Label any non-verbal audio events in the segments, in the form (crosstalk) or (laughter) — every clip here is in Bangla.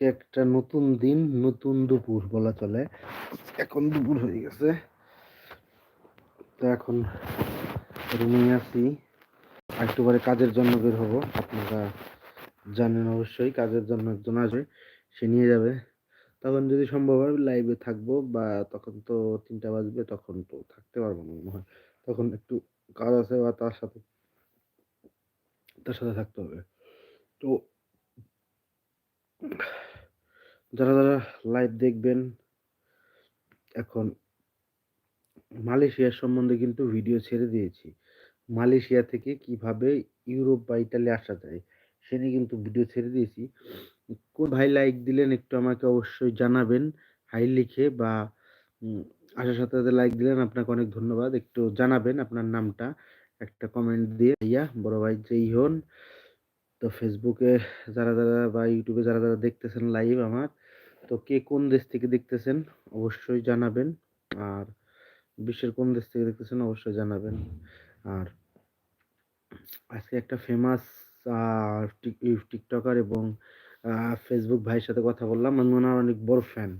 একটা নতুন দিন, নতুন দুপুর বলা চলে। এখন দুপুর হয়ে গেছে। তো এখন রুমেই আছি। আরেকটু পরে কাজের জন্য বের হব। আপনারা জানেন অবশ্যই কাজের জন্য একজন আসবে। সে নিয়ে যাবে। তখন যদি সম্ভব হয় লাইভে থাকব বা তখন তো তিনটা বাজবে তখন তো থাকতে পারব না মনে হয়। তখন একটু কাজ আছে বা তার সাথে তার সাথে থাকতে হবে। তো যারা, যারা লাইভ দেখবেন এখন মালয়েশিয়ার সম্বন্ধে কিন্তু ভিডিও ছেড়ে দিয়েছি। মালয়েশিয়া থেকে কীভাবে ইউরোপ বা ইতালি আসা যায় সে নিয়ে কিন্তু ভিডিও ছেড়ে দিয়েছি। কোন ভাই লাইক দিলেন একটু আমাকে অবশ্যই জানাবেন। হাই লিখে বা আসার সাথে, সাথে লাইক দিলেন আপনাকে অনেক ধন্যবাদ। একটু জানাবেন আপনার নামটা একটা কমেন্ট দিয়ে ভাইয়া বড় ভাই যেই হন। তো ফেসবুকে যারা, যারা বা ইউটিউবে যারা, যারা দেখতেছেন লাইভ আমার তো কে কোন দেশ থেকে দেখতেছেন অবশ্যই জানাবেন। আর বিশ্বের কোন দেশ থেকে দেখতেছেন অবশ্যই জানাবেন। আর আজকে একটা ফেমাস টিক টিকটকার এবং ফেসবুক ভাইয়ের সাথে কথা বললাম। আমি উনার অনেক বড় ফ্যান।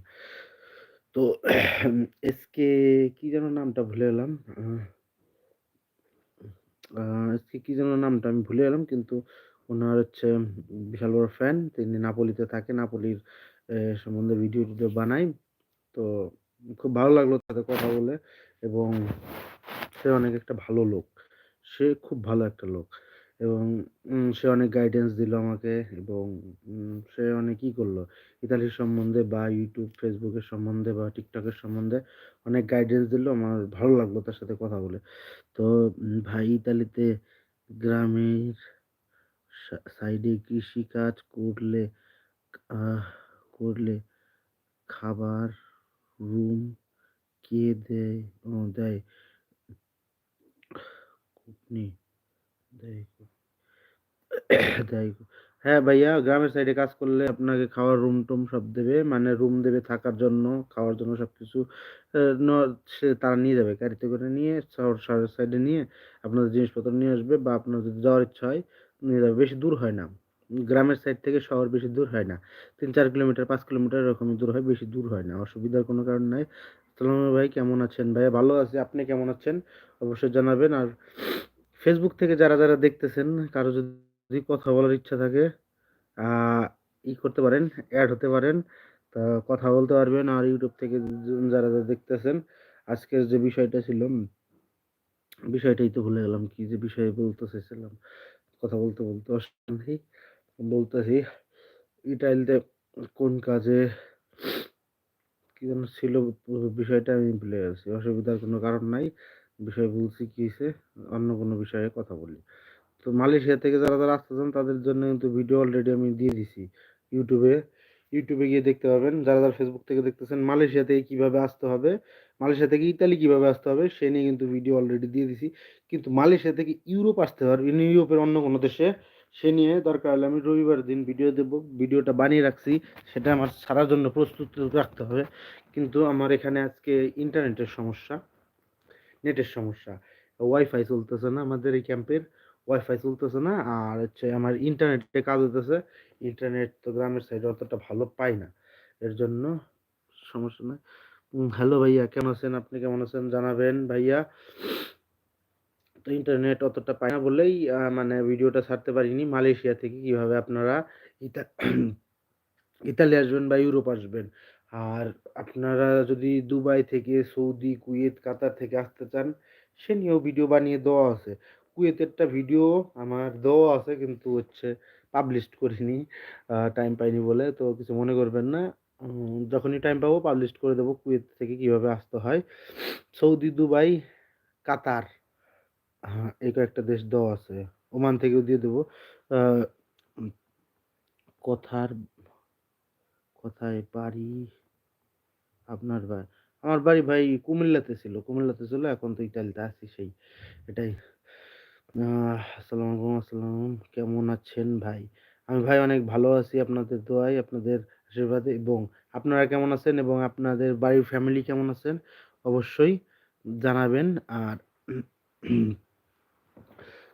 তো (clears throat) এসকে, কি যেন নামটা ভুলে আ এসকে কি যেন নামটা আমি ভুলে গেলাম, কিন্তু ওনার হচ্ছে বিশাল বড় ফ্যান। তিনি নাপোলিতে থাকে। নাপোলির সম্বন্ধে ভিডিও-টিডিও বানায়। তো খুব ভালো লাগল সাথে কথা বলে এবং সে অনেক একটা ভালো লোক। সে খুব ভালো একটা লোক এবং সে অনেক গাইডেন্স দিল আমাকে এবং সে অনেক ই করল। ইতালির সম্বন্ধে বা ইউটিউব ফেসবুকের সম্বন্ধে বা টিকটকের সম্বন্ধে অনেক গাইডেন্স দিল। আমার ভালো লাগল তার সাথে কথা বলে। তো ভাই, ইতালিতে গ্রামের সাইডে কৃষিকাজ করলে করলে খাবার, রুম কে দেয়? দেয়। কুপনি দেয়। হ্যাঁ ভাইয়া গ্রামের সাইডে কাজ করলে আপনাকে খাওয়ার রুম-টুম সব দেবে। মানে রুম দেবে থাকার জন্য, খাওয়ার জন্য সব কিছু সে তারা নিয়ে যাবে। গাড়িতে করে নিয়ে শহর শহরের সাইডে নিয়ে আপনাদের জিনিসপত্র নিয়ে আসবে বা আপনার যদি যাওয়ার ইচ্ছা হয় নিয়ে যাবে। বেশি দূর হয় না। গ্রামের সাইড থেকে শহর বেশি দূর হয় না। ৩-৪ কিলোমিটার পাঁচ কিলোমিটার এরকমই দূর হয়, বেশি দূর হয় না। অসুবিধার কোনো কারণ নাই। সালামু ভাই কেমন আছেন? ভাইয়া ভালো আছি। আপনি কেমন আছেন? অবশ্যই জানাবেন। আর ফেসবুক থেকে যারা, যারা দেখতেছেন কারও যদি কথা বলার ইচ্ছা থাকে ই করতে পারেন, অ্যাড হতে পারেন। তো কথা বলতে পারবেন। আর ইউটিউব থেকে যারা, যারা দেখতেছেন আজকের যে বিষয়টা ছিল বিষয়টাই তো ভুলে গেলাম। কি যে বিষয়ে বলতে চাইছিলাম। কথা বলতে, বলতে অসুবিধা। বলতেছি ইটালিতে কোন কাজে কি যেন ছিল বিষয়টা আমি ভুলে গেছি। অসুবিধার কোনো কারণ নাই। বিষয় বলছি কি অন্য কোনো বিষয়ে কথা বলি। তো মালয়েশিয়া থেকে যারা, যারা আসতেছেন তাদের জন্য কিন্তু ভিডিও অলরেডি আমি দিয়ে দিছি ইউটিউবে ইউটিউবে গিয়ে দেখতে পাবেন। যারা, যারা ফেসবুক থেকে দেখতেছেন মালয়েশিয়া থেকে কীভাবে আসতে হবে, মালয়েশিয়া থেকে ইতালি কীভাবে আসতে হবে সে নিয়ে কিন্তু ভিডিও অলরেডি দিয়ে দিছি। কিন্তু মালয়েশিয়া থেকে ইউরোপ আসতে পারবেন ইউরোপের অন্য কোনো দেশে সে নিয়ে দরকার হলে আমি রবিবার দিন ভিডিও দেব। ভিডিওটা বানিয়ে রাখছি। সেটা আমার ছাড়ার জন্য প্রস্তুত রাখতে হবে। কিন্তু আমার এখানে আজকে ইন্টারনেটের সমস্যা, নেটের সমস্যা। ওয়াইফাই চলতেছে না আমাদের এই ক্যাম্পের। ওয়াইফাই চলতেছে না। আর হচ্ছে আমার ইন্টারনেটে কাজ হতেছে ইন্টারনেট তো গ্রামের সাইডে অতটা ভালো পাই না। এর জন্য সমস্যা নাই। হ্যালো ভাইয়া কেমন আছেন? আপনি কেমন আছেন জানাবেন ভাইয়া। ইন্টারনেট অতটা পাই না বলেই মানে ভিডিওটা ছাড়তে পারিনি। মালয়েশিয়া থেকে কীভাবে আপনারা ইতা ইতালি আসবেন বা ইউরোপ আসবেন। আর আপনারা যদি দুবাই থেকে সৌদি, কুয়েত, কাতার থেকে আসতে চান সে নিয়েও ভিডিও বানিয়ে দেওয়া আছে। কুয়েতেরটা ভিডিও আমার দেওয়া আছে কিন্তু হচ্ছে পাবলিশ করিনি। টাইম পাইনি বলে। তো কিছু মনে করবেন না। যখনই টাইম পাবো পাবলিশ করে দেবো কুয়েত থেকে কীভাবে আসতে হয়। সৌদি, দুবাই, কাতার এই কয়েকটা দেশ দেওয়া আছে। ওমান থেকেও দিয়ে দেবো কথার কথায় বাড়ি? আপনার বা আমার বাড়ি ভাই কুমিল্লাতে ছিল। কুমিল্লাতে ছিল। এখন তো ইতালিতে আছি সেই এটাই। আসসালামু আলাইকুম, আসসালাম। কেমন আছেন ভাই? আমি ভাই অনেক ভালো আছি আপনাদের দোয়াই আপনাদের আশীর্বাদে এবং আপনারা কেমন আছেন এবং আপনাদের বাড়ির ফ্যামিলি কেমন আছেন? অবশ্যই জানাবেন। আর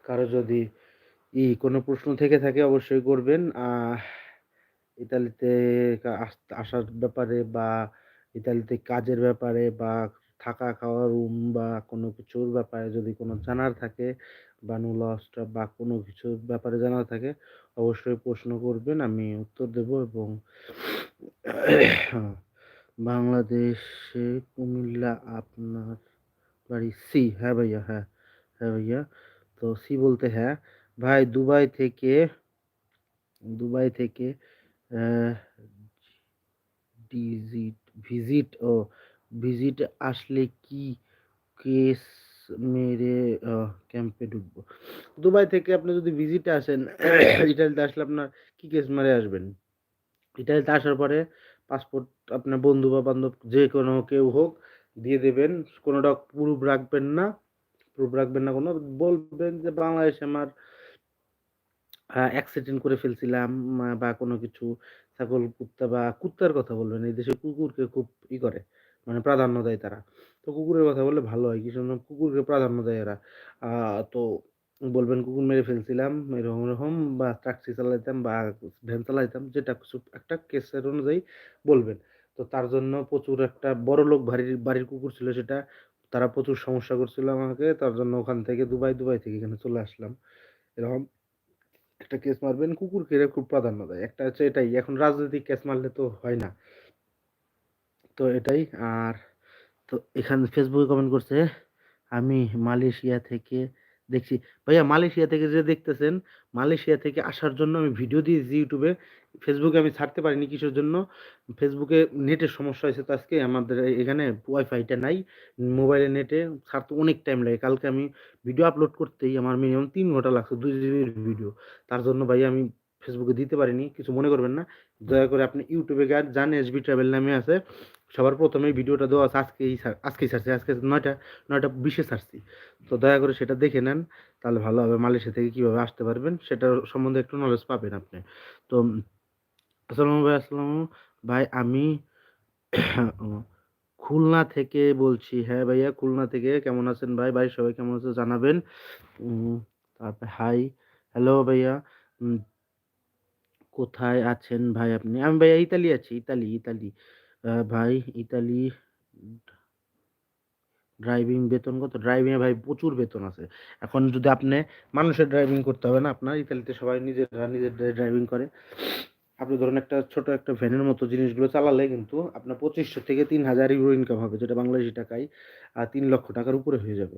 কারও যদি ই কোনো প্রশ্ন থেকে থাকে অবশ্যই করবেন। ইতালিতে আসার ব্যাপারে বা ইতালিতে কাজের ব্যাপারে বা থাকা খাওয়া রুম বা কোনো কিছুর ব্যাপারে যদি কোনো জানার থাকে বা নুলসটা বা কোনো কিছুর ব্যাপারে জানার থাকে অবশ্যই প্রশ্ন করবেন, আমি উত্তর দেব এবং বাংলাদেশে কুমিল্লা আপনার বাড়ি সি হ্যাঁ ভাইয়া হ্যাঁ হ্যাঁ ভাইয়া তো সি বলতে হ্যাঁ। ভাই দুবাই থেকে দুবাই থেকে ডিজিট, ভিজিট, ও, ভিজিট আসলে কি কেস মেরে ক্যাম্পে ঢুকবো? দুবাই থেকে আপনি যদি ভিজিটে আসেন, (coughs) ইটালিতে আসলে আপনার কি কেস মেরে আসবেন? ইটালিতে আসার পরে পাসপোর্ট আপনার বন্ধু বা বান্ধব যে কোনো কেউ হোক, দিয়ে দেবেন। কোনোটা প্রুফ রাখবেন না। প্রুফ রাখবেন না কোনো। বলবেন যে বাংলাদেশে আমার অ্যাক্সিডেন্ট করে ফেলছিলাম বা কোনো কিছু, ছাগল, কুত্তা বা কুত্তার কথা বলবেন। এই দেশে কুকুরকে খুব ই করে মানে প্রাধান্য দেয় তারা। তো কুকুরের কথা বললে ভালো হয় কিছু কুকুরকে প্রাধান্য দেয় এরা। তো বলবেন, কুকুর মেরে ফেলছিলাম, এরকম এরকম, বা ট্যাক্সি চালাইতাম, বা ভ্যান চালাইতাম, যেটা কিছু একটা কেসের অনুযায়ী বলবেন। তো তার জন্য প্রচুর একটা বড় লোক বাড়ির বাড়ির কুকুর ছিল সেটা তারা প্রচুর সমস্যা করছিল আমাকে, তার জন্য ওখান থেকে দুবাই দুবাই থেকে এখানে চলে আসলাম। এরকম একটা কেস মারবেন, কুকুরকে খুব প্রাধান্য দেয়। একটা হচ্ছে এটাই, এখন রাজনৈতিক কেস মারলে তো হয় না। তো এটাই, আর তো এখানে ফেসবুকে কমেন্ট করছে, আমি মালয়েশিয়া থেকে দেখছি। ভাইয়া মালয়েশিয়া থেকে যে দেখতেছেন, মালয়েশিয়া থেকে আসার জন্য আমি ভিডিও দিয়েছি ইউটিউবে। ফেসবুকে আমি ছাড়তে পারিনি কিসের জন্য? ফেসবুকে নেটের সমস্যা হয়েছে তো আজকে আমাদের এখানে ওয়াইফাইটা নাই মোবাইলে নেটে ছাড়তে অনেক টাইম লাগে। কালকে আমি ভিডিও আপলোড করতেই আমার মিনিমাম তিন ঘণ্টা লাগছে দুই জিবির ভিডিও তার জন্য ভাইয়া আমি ফেসবুকে দিতে পারিনি কিছু মনে করবেন না। দয়া করে আপনি ইউটিউবে গান জান এসবি ট্রাভেল নামে আছে। সবার প্রথমে ভিডিওটা দেওয়া আছে আজকেই আজকেই ছাড়ছি আজকে নয়টা নয়টা বিশে ছাড়ছি তো দয়া করে সেটা দেখে নেন তাহলে ভালো হবে। মালয়েশিয়া থেকে কীভাবে আসতে পারবেন সেটার সম্বন্ধে একটু নলেজ পাবেন আপনি। তো আসসালামু ভাই আসসালামু ভাই আমি (coughs) খুলনা থেকে বলছি। হ্যাঁ ভাইয়া খুলনা থেকে। কেমন আছেন ভাই? ভাই সবাই কেমন আছে জানাবেন। তারপরে হাই হ্যালো ভাইয়া। কোথায় আছেন ভাই আপনি? আমি ভাইয়া ইতালি আছি, ইতালি ইতালি। ভাই ইতালি ড্রাইভিং বেতন কত? ড্রাইভিংয়ে ভাই প্রচুর বেতন আছে। এখন যদি আপনি মানুষের ড্রাইভিং করতে হবে না আপনার, ইতালিতে সবাই নিজেরা নিজের ড্রাইভিং করে। আপনি ধরুন একটা ছোট একটা ভ্যানের মতো জিনিসগুলো চালালে কিন্তু আপনার পঁচিশশো থেকে তিন হাজার ইউরো ইনকাম হবে, যেটা বাংলাদেশি টাকায় তিন লক্ষ টাকার উপরে হয়ে যাবে।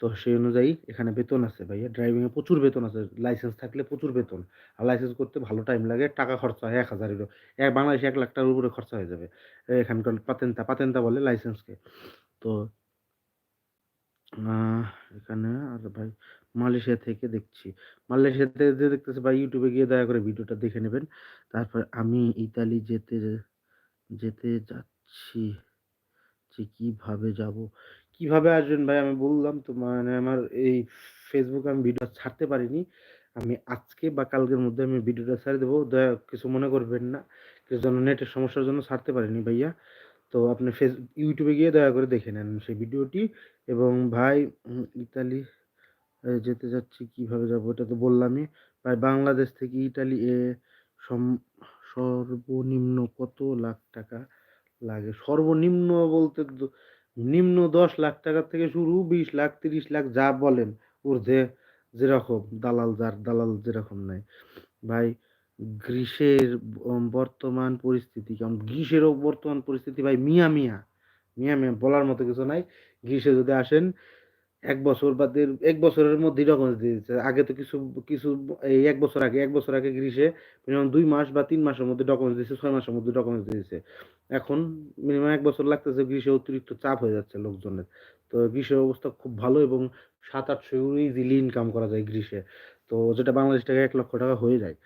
তো সেই অনুযায়ী এখানে বেতন আছে ভাইয়া। ড্রাইভিংয়ে প্রচুর বেতন আছে। লাইসেন্স থাকলে প্রচুর বেতন। আর লাইসেন্স করতে ভালো টাইম লাগে, টাকা খরচা হয় এক হাজার ইউরো এক বাংলাদেশে এক লাখ টাকার উপরে খরচা হয়ে যাবে। এখানকার পাতেন্তা পাতেন্তা বলে লাইসেন্সকে তো এখানে আর ভাই মালয়েশিয়া থেকে দেখছি। মালয়েশিয়া থেকে যে দেখতেছি ভাই ইউটিউবে গিয়ে দয়া করে ভিডিওটা দেখে নেবেন। তারপর আমি ইতালি যেতে যেতে যাচ্ছি। যে কীভাবে যাব? কীভাবে আসবেন ভাই? আমি বললাম তো মানে আমার এই ফেসবুকে আমি ভিডিও ছাড়তে পারিনি। আমি আজকে বা কালকের মধ্যে আমি ভিডিওটা ছেড়ে দেবো। দয়া কিছু মনে করবেন না। কিছু জন্য নেটের সমস্যার জন্য ছাড়তে পারিনি ভাইয়া। তো আপনি ফেস ইউটিউবে গিয়ে দয়া করে দেখে নেন সেই ভিডিওটি। এবং ভাই ইতালি যেতে যাচ্ছি, কীভাবে যাব এটা তো বললামই। ভাই, বাংলাদেশ থেকে ইতালি এ সর্বনিম্ন কত লাখ টাকা লাগে? সর্বনিম্ন বলতে নিম্ন দশ লাখ টাকা থেকে শুরু, বিশ লাখ, তিরিশ লাখ যা বলেন ঊর্ধ্বে যেরকম দালাল যার দালাল যেরকম নেয় ভাই গ্রীষের বর্তমান পরিস্থিতি কেমন? গ্রীষ্মেরও বর্তমান পরিস্থিতি ভাই মিয়া মিয়া মিয়া মিয়া বলার মতো কিছু নাই। গ্রীষে যদি আসেন এক বছর বা এক বছরের মধ্যে ডকুমেন্টস দিয়ে দিচ্ছে। আগে তো কিছু কিছু এই এক বছর আগে, এক বছর আগে গ্রীষ্মে মিনিমাম দুই মাস বা তিন মাসের মধ্যে ডকুমেন্টস দিয়েছে, ছয় মাসের মধ্যে ডকুমেন্টস দিয়েছে। এখন মিনিমাম এক বছর লাগতেছে, গ্রীষ্মে অতিরিক্ত চাপ হয়ে যাচ্ছে লোকজনের। তো গ্রীষ্মের অবস্থা খুব ভালো এবং সাত আটশো ইউরো ইজিলি ইনকাম করা যায় গ্রীষ্মে। তো যেটা বাংলাদেশ টাকা এক লক্ষ টাকা হয়ে যায়।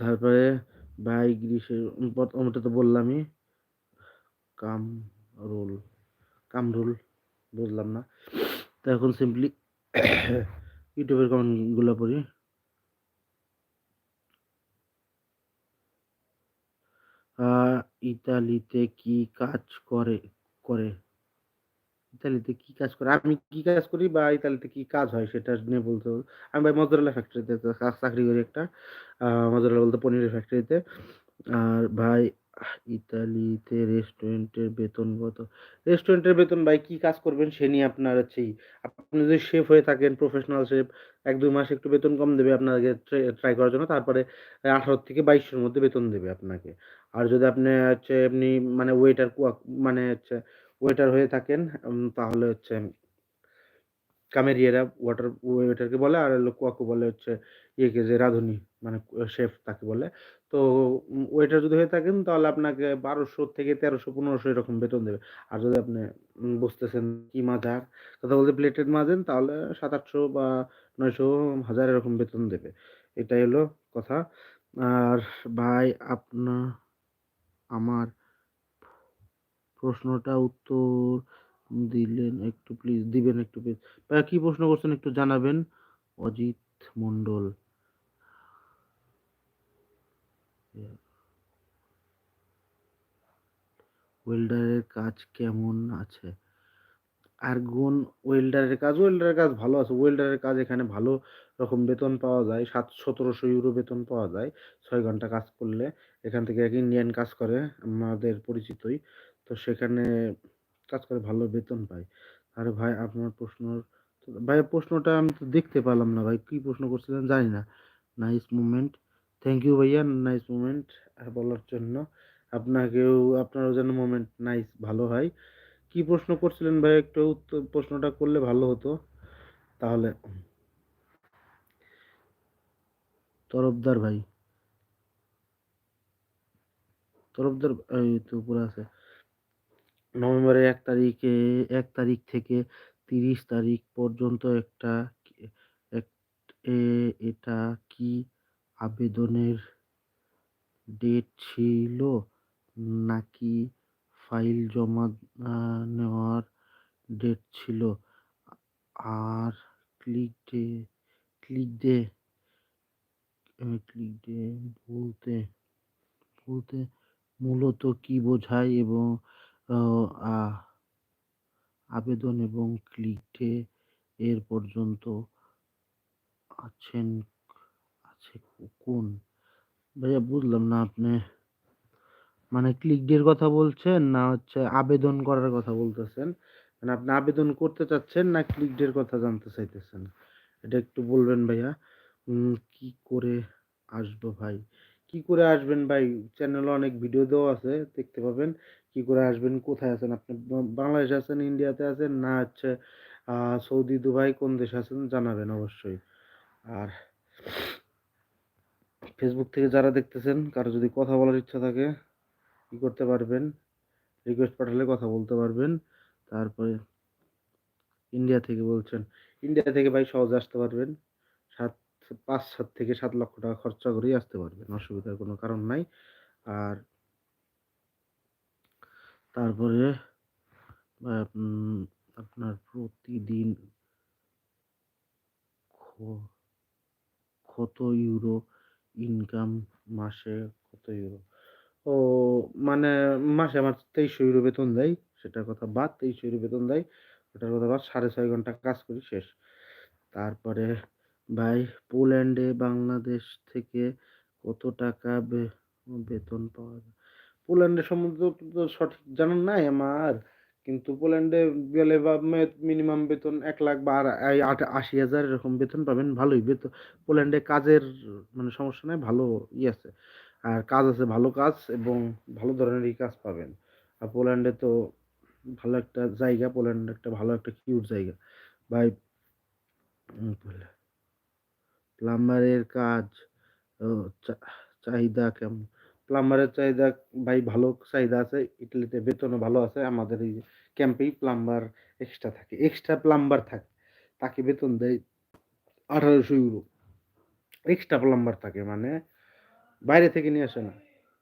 তারপরে ভাই গ্রীষ্মের ওটা তো বললামই কাম কামরুল কামরুল। বুঝলাম না তো এখন সিম্পলি ইউটিউবের কমেন্টগুলো পড়ি ইতালিতে কি কাজ করে করে ইতালিতে কি কাজ করে? আমি কি কাজ করি বা ইতালিতে কি কাজ হয় সেটা নিয়ে বলতে। আমি ভাই মজ্জারেলা ফ্যাক্টরিতে চাকরি করি একটা। আ মজ্জারেলা বলতে পনিরের ফ্যাক্টরিতে। আর ভাই ইতালিতে রেস্টুরেন্টের বেতন কত? রেস্টুরেন্টের বেতন ভাই কি কাজ করবেন সে নিয়ে আপনার হচ্ছে আপনি যদি শেফ হয়ে থাকেন, প্রফেশনাল শেফ ১-২ মাস একটু বেতন কম দেবে আপনাকে ট্রাই করার জন্য। তারপরে আঠারো থেকে ২২০০ র মধ্যে বেতন দেবে আপনাকে। আর যদি আপনি হচ্ছে এমনি মানে ওয়েটার মানে হচ্ছে ওয়েটার হয়ে থাকেন তাহলে হচ্ছে কামেরিয়েরা ওয়াটার ওয়েটারকে বলে আর হলো কুয়াকু বলে হচ্ছে ইয়েকে যে রাঁধুনি মানে শেফ তাকে বলে। তো ওয়েটার যদি হয়ে থাকেন তাহলে আপনাকে বারোশো থেকে তেরোশো পনেরোশো এরকম বেতন দেবে। আর যদি আপনি বুঝতেছেন কি মাজার, কথা বলতে প্লেটেড মাজেন তাহলে সাত আটশো বা নয়শো হাজার এরকম বেতন দেবে। এটাই হলো কথা। আর ভাই আপনা আমার প্রশ্নটা উত্তর দিলেন একটু প্লিজ দিবেন একটু প্লিজ। ভাইয়া কি প্রশ্ন করছেন একটু জানাবেন? অজিত মন্ডল। ওয়েল্ডারের কাজ কেমন আছে? আর আর্গন ওয়েল্ডারের কাজ, ওয়েল্ডারের কাজ ভালো আছে। ওয়েল্ডারের কাজ এখানে ভালো রকম বেতন পাওয়া যায়। সাত ১৭০০ ইউরো বেতন পাওয়া যায় ছয় ঘণ্টা কাজ করলে। এখান থেকে এক ইন্ডিয়ান কাজ করে আমাদের পরিচিতই। তো সেখানে কাজ করে ভালো বেতন পায়। আরে ভাই, আপনার প্রশ্ন ভাইয়া প্রশ্নটা আমি তো দেখতে পেলাম না ভাই। কি প্রশ্ন করছিলেন জানি না। Nice moment. থ্যাংক ইউ ভাইয়া নাইস মোমেন্ট আ বলার জন্য। আপনাকেও, আপনারও যেন মোমেন্ট নাইস ভালো হয়। কি প্রশ্ন করছিলেন ভাই, একটু উত্তর, প্রশ্নটা করলে ভালো হতো। তাহলে তরফদার ভাই। তরফদার, এই তো উপরে আছে। নভেম্বরের এক তারিখে, এক তারিখ থেকে ৩০ তারিখ পর্যন্ত একটা এটা কি আবেদনের ডেট ছিল? নাকি ফাইল জমা নেওয়ার ডেট ছিল? আর click day click day click day বলতে বলতে মূলত কি বোঝায় এবং আবেদন এবং ক্লিক এর পর্যন্ত আছেন, আছে কোন? ভাইয়া বুঝলাম না আপনি মানে ক্লিক ডে এর কথা বলছেন না হচ্ছে আবেদন করার কথা বলতেছেন? মানে আপনি আবেদন করতে চাচ্ছেন না ক্লিক ডে এর কথা জানতে চাইতেছেন? এটা একটু বলবেন ভাইয়া। কি করে আসব ভাই? কি করে আসবেন ভাই? চ্যানেলে অনেক ভিডিও দেওয়া আছে দেখতে পাবেন। কি করে আসবেন? কোথায় আছেন আপনি? বাংলাদেশে আছেন, ইন্ডিয়াতে আছেন না হচ্ছে সৌদি, দুবাই কোন দেশে আছেন জানাবেন অবশ্যই। আর ফেসবুক থেকে যারা দেখতেছেন কারও যদি কথা বলার ইচ্ছা থাকে কি করতে পারবেন? রিকোয়েস্ট পাঠালে কথা বলতে পারবেন। তারপরে ইন্ডিয়া থেকে বলছেন। ইন্ডিয়া থেকে ভাই সহজে আসতে পারবেন। ৭ ৫-৭ থেকে ৳৭,০০,০০০ খরচা করেই আসতে পারবেন। অসুবিধার কোনো কারণ নাই। আর তারপরে আপনার প্রতিদিন কত ইউরো ইনকাম মাসে কত ইউরো? ও মানে মাসে আমার ২৩০০ ইউরো বেতন দেয়। সেটার কথা বাদ ২৩০০ ইউরো বেতন দেয়। ওটার কথা বাদ ৬.৫ ঘণ্টা কাজ করি শেষ। তারপরে ভাই পোল্যান্ডে বাংলাদেশ থেকে কত টাকা বে বেতন পাওয়া যায়? পোল্যান্ডের সম্বন্ধে তো সঠিক জানা নাই আমার। কিন্তু পোল্যান্ডে গেলে বা মিনিমাম বেতন ১,০০,০০০ বা আর এই আট ৮০,০০০ এরকম বেতন পাবেন। ভালোই বেতন পোল্যান্ডে কাজের মানে সমস্যা নেই ভালো ই আছে। আর কাজ আছে ভালো কাজ এবং ভালো ধরনেরই কাজ পাবেন। আর পোল্যান্ডে তো ভালো একটা জায়গা। পোল্যান্ড একটা ভালো একটা কিউট জায়গা। পোল্যা প্লাম্বারের কাজ চাহিদা কেমন? প্লাম্বারের চাহিদা, ভাই ভালো চাহিদা আছে। ইটালিতে বেতনও ভালো আছে। আমাদের এই ক্যাম্পেই প্লাম্বার এক্সট্রা থাকে। এক্সট্রা প্লাম্বার থাকে। তাকে বেতন দেয় ১৮০০ ইউরো। এক্সট্রা প্লাম্বার থাকে মানে বাইরে থেকে নিয়ে আসে না।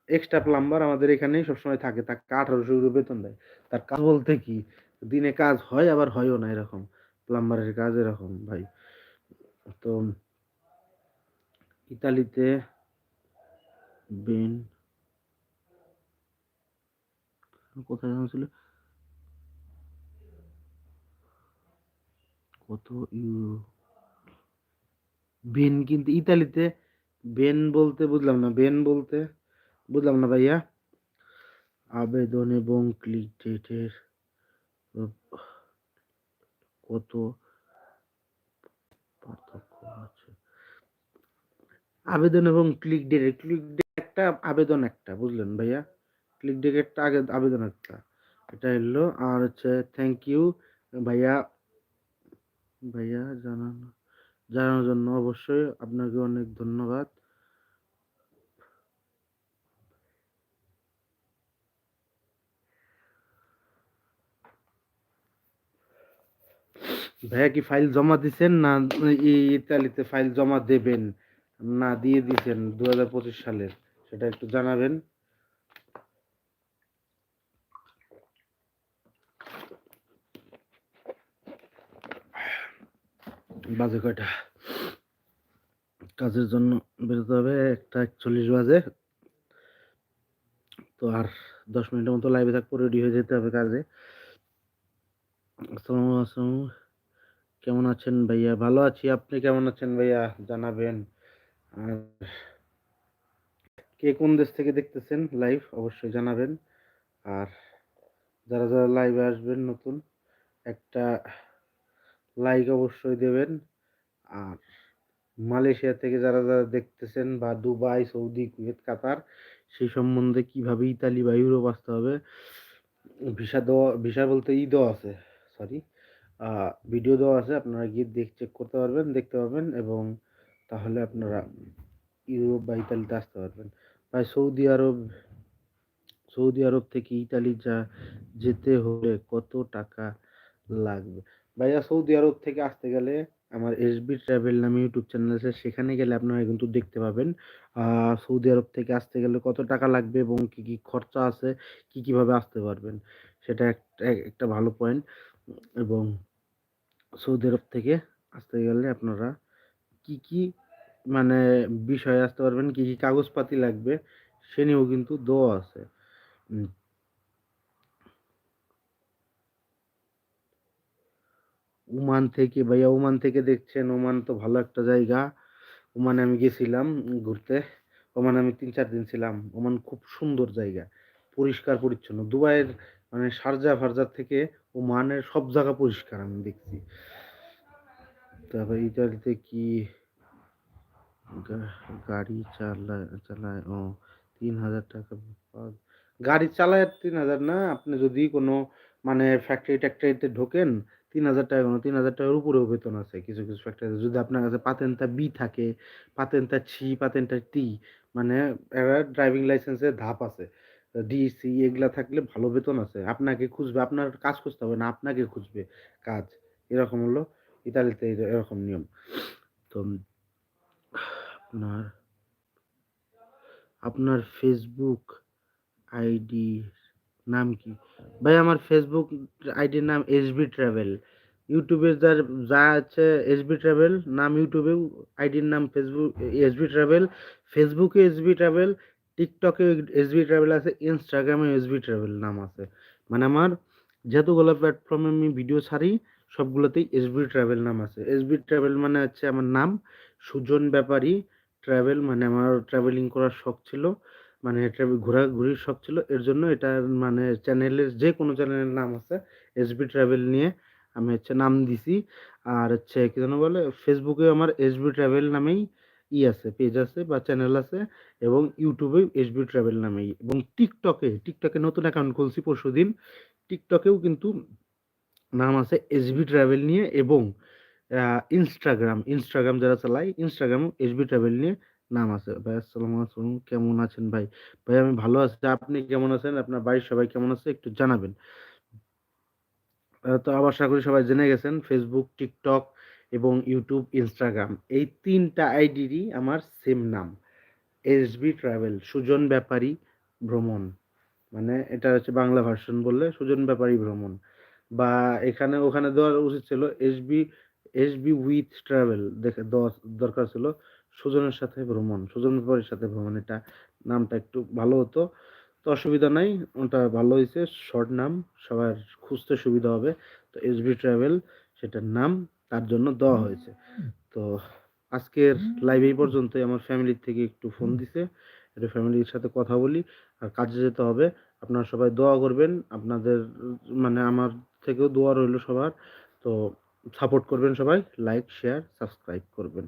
এক্সট্রা প্লাম্বার আমাদের এখানেই সবসময় থাকে। তাকে ১৮০০ ইউরো বেতন দেয়। তার কাজ বলতে কি? দিনে কাজ হয়, আবার হয়ও না এরকম। প্লাম্বারের কাজ এরকম ভাই। তো ইতালিতে বেন কোথায় ছিল? কত ইউরো বেন কিন্তু ইতালিতে বেন বলতে বুঝলাম না, বেন বলতে বুঝলাম না ভাইয়া আবেদন এবং ক্লিক ডেটের কত পার্থক্য আবেদন এবং ক্লিক ডেট ক্লিক ডেট একটা আবেদন একটা, বুঝলেন ভাইয়া? ক্লিক ডেট একটা আগে, আবেদন একটা। এটা এলো, আর হচ্ছে থ্যাংক ইউ ভাইয়া ভাইয়া জানানো, জানানোর জন্য অবশ্যই আপনাকে অনেক ধন্যবাদ। ভাইয়া কি ফাইল জমা দিচ্ছেন না ইতালিতে ফাইল জমা দেবেন? না দিয়ে দিছেন দু সালের। সেটা একটু জানাবেন। বাজে কয়টা? কাজের জন্য বেরোতে হবে একটা একচল্লিশ বাজে। তো আর দশ মিনিটের মতো লাইভে থাকব রেডি হয়ে যেতে হবে কাজে। আসসালামু আসসালাম কেমন আছেন ভাইয়া? ভালো আছি। আপনি কেমন আছেন ভাইয়া? জানাবেন। আর কে কোন দেশ থেকে দেখতেছেন লাইভ অবশ্যই জানাবেন। আর যারা যারা লাইভে আসবেন নতুন, একটা লাইক অবশ্যই দেবেন। আর মালয়েশিয়া থেকে যারা যারা দেখতেছেন বা দুবাই, সৌদি, কুয়েত, কাতার, সেই সম্বন্ধে কীভাবে ইতালি বা ইউরোপ আসতে হবে, ভিসা দেওয়া, ভিসা বলতে ই দেওয়া আছে সরি ভিডিও দেওয়া আছে, আপনারা গিয়ে দেখ চেক করতে পারবেন, দেখতে পাবেন এবং তাহলে আপনারা ইউরোপ বা ইতালিতে আসতে পারবেন। ভাই সৌদি আরব সৌদি আরব থেকে ইতালি যা যেতে হলে কত টাকা লাগবে? ভাইয়া, সৌদি আরব থেকে আসতে গেলে আমার এসবি ট্রাভেল নামে ইউটিউব চ্যানেল আছে, সেখানে গেলে আপনারা কিন্তু দেখতে পাবেন সৌদি আরব থেকে আসতে গেলে কত টাকা লাগবে এবং কি কি খরচা আছে, কি কীভাবে আসতে পারবেন, সেটা একটা ভালো পয়েন্ট এবং সৌদি আরব থেকে আসতে গেলে আপনারা কি কি মানে বিষয়ে আসতে পারবেন, কি কি কাগজপাতি লাগবে, সে নিয়েও কিন্তু দেওয়া আছে। ওমান থেকে, ভাইয়া ওমান থেকে দেখছেন, ওমান তো ভালো একটা জায়গা। ওমানে আমি গেছিলাম ঘুরতে, ওমানে আমি তিন, চার দিন ছিলাম। ওমান খুব সুন্দর জায়গা, পরিষ্কার, পরিচ্ছন্ন। দুবাইয়ের মানে শারজা ফারজা থেকে ওমানের সব জায়গা পরিষ্কার আমি দেখছি। তারপরে ইতালিতে কি গাড়ি চালায় চালায়, ও, তিন হাজার টাকা গাড়ি চালায় তিন হাজার না? আপনি যদি কোনো মানে ফ্যাক্টরি ট্যাক্টরিতে ঢোকেন, তিন হাজার টাকা তিন হাজার টাকার উপরেও বেতন আছে কিছু কিছু ফ্যাক্টরিতে যদি আপনার কাছে পাতেন্তা বি থাকে পাতেন্তা ছি পাতেন্তা টি মানে ড্রাইভিং লাইসেন্সের ধাপ আছে। ডিসি এগুলা থাকলে ভালো বেতন আছে। আপনাকে খুঁজবে, আপনার কাজ খুঁজতে হবে না, আপনাকে খুঁজবে কাজ। এরকম হলো ইতালিতে এরকম নিয়ম। তো আপনার আপনার ফেসবুক আইডি নাম কি? ভাই, আমার ফেসবুক আইডির নাম এসবি ট্রাভেল ইউটিউবে যার, যা আছে এসবি ট্রাভেল নাম ইউটিউবেও আইডির নাম ফেসবুক এসবি ট্রাভেল ফেসবুকে এসবি ট্রাভেল টিকটকে এসবি ট্রাভেল আছে ইনস্টাগ্রামে এসবি ট্রাভেল নাম আছে। মানে আমার যতগুলো প্ল্যাটফর্মে আমি ভিডিও ছাড়ি, সবগুলোতেই এসবি ট্রাভেল নাম আছে। এসবি ট্রাভেল মানে হচ্ছে আমার নাম, সুজন ব্যাপারী ট্রাভেল মানে আমার ট্রাভেলিং করার শখ ছিল। মানে ঘোরাঘুরির শখ ছিল। এর জন্য এটা মানে চ্যানেলের যে কোনো চ্যানেলের নাম আছে এসবি ট্রাভেল নিয়ে আমি হচ্ছে নাম দিছি। আর হচ্ছে কী যেন বলে ফেসবুকে আমার এসবি ট্রাভেল নামেই ই আছে পেজ আছে বা চ্যানেল আছে এবং ইউটিউবে এসবি ট্রাভেল নামেই। এবং টিকটকে টিকটকে নতুন অ্যাকাউন্ট খুলছি পরশু দিন টিকটকেও কিন্তু নাম আছে এসবি ট্রাভেল নিয়ে এবং ইনস্টাগ্রাম ইনস্টাগ্রাম যারা চালায় ইনস্টাগ্রামও এসবি ট্রাভেল নিয়ে নাম আছে। ভাই, আসসালামু আলাইকুম, কেমন আছেন ভাই? ভাই, আমি ভালো আছি। আপনি কেমন আছেন? আপনার বাড়ির সবাই কেমন আছে? একটু জানাবেন। তো আশা করি সবাই জেনে গেছেন ফেসবুক টিকটক এবং ইউটিউব ইনস্টাগ্রাম এই তিনটা আইডিরই আমার সেম নাম। এসবি ট্রাভেল সুজন ব্যাপারী ভ্রমণ। মানে এটা হচ্ছে বাংলা ভার্সন বললে সুজন ব্যাপারী ভ্রমণ। বা এখানে, ওখানে দেওয়ার উচিত ছিল এসবি এসবি উইথ ট্রাভেল দেখে দেওয়া দরকার ছিল সুজনের সাথে ভ্রমণ সুজন ব্যাপারীর সাথে ভ্রমণ। এটা নামটা একটু ভালো হতো তো অসুবিধা নাই ওটা ভালো হয়েছে। শর্ট নাম সবার খুঁজতে সুবিধা হবে। তো এসবি ট্রাভেল সেটার নাম তার জন্য দেওয়া হয়েছে। তো আজকের লাইভ এই পর্যন্তই। আমার ফ্যামিলির থেকে একটু ফোন দিছে একটু ফ্যামিলির সাথে কথা বলি আর কাজে যেতে হবে। আপনারা সবাই দোয়া করবেন আপনাদের মানে আমার থেকেও দোয়া রইল সবার। তো সাপোর্ট করবেন সবাই লাইক শেয়ার সাবস্ক্রাইব করবেন।